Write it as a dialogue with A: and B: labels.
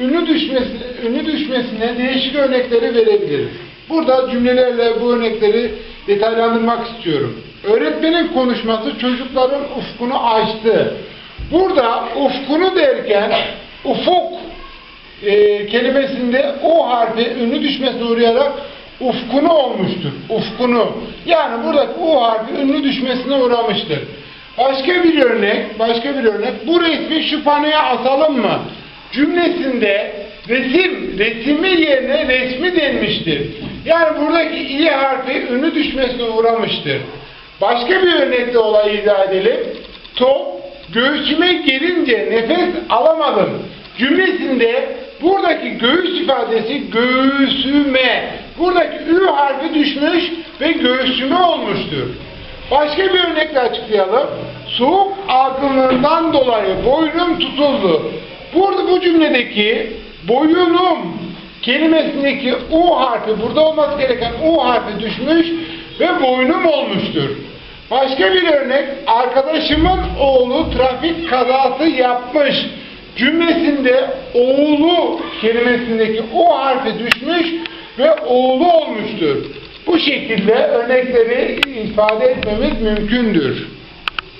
A: ünlü düşmesi, ünlü düşmesine değişik örnekleri verebiliriz. Burada cümlelerle bu örnekleri detaylandırmak istiyorum. Öğretmenin konuşması çocukların ufkunu açtı. Burada ufkunu derken ufuk e, kelimesinde o harfi ünlü düşmesine uğrayarak ufkunu olmuştur. Ufkunu. Yani buradaki o harfi ünlü düşmesine uğramıştır. Başka bir örnek, başka bir örnek. Bu resmi şu panoya asalım mı? Cümlesinde resim, resmi yerine resmi denmiştir. Yani buradaki i harfi ünlü düşmesine uğramıştır. Başka bir örnekle olayı izah edelim. Top göğsüme gelince nefes alamadım. Cümlesinde buradaki göğüs ifadesi göğsüme. Buradaki ü harfi düşmüş ve göğsüme olmuştur. Başka bir örnekle açıklayalım. Soğuk algınlığından dolayı boynum tutuldu. Bu cümledeki boyunum kelimesindeki U harfi, burada olması gereken U harfi düşmüş ve boynum olmuştur. Başka bir örnek, arkadaşımın oğlu trafik kazası yapmış cümlesinde oğlu kelimesindeki O harfi düşmüş ve oğlu olmuştur. Bu şekilde örnekleri ifade etmemiz mümkündür.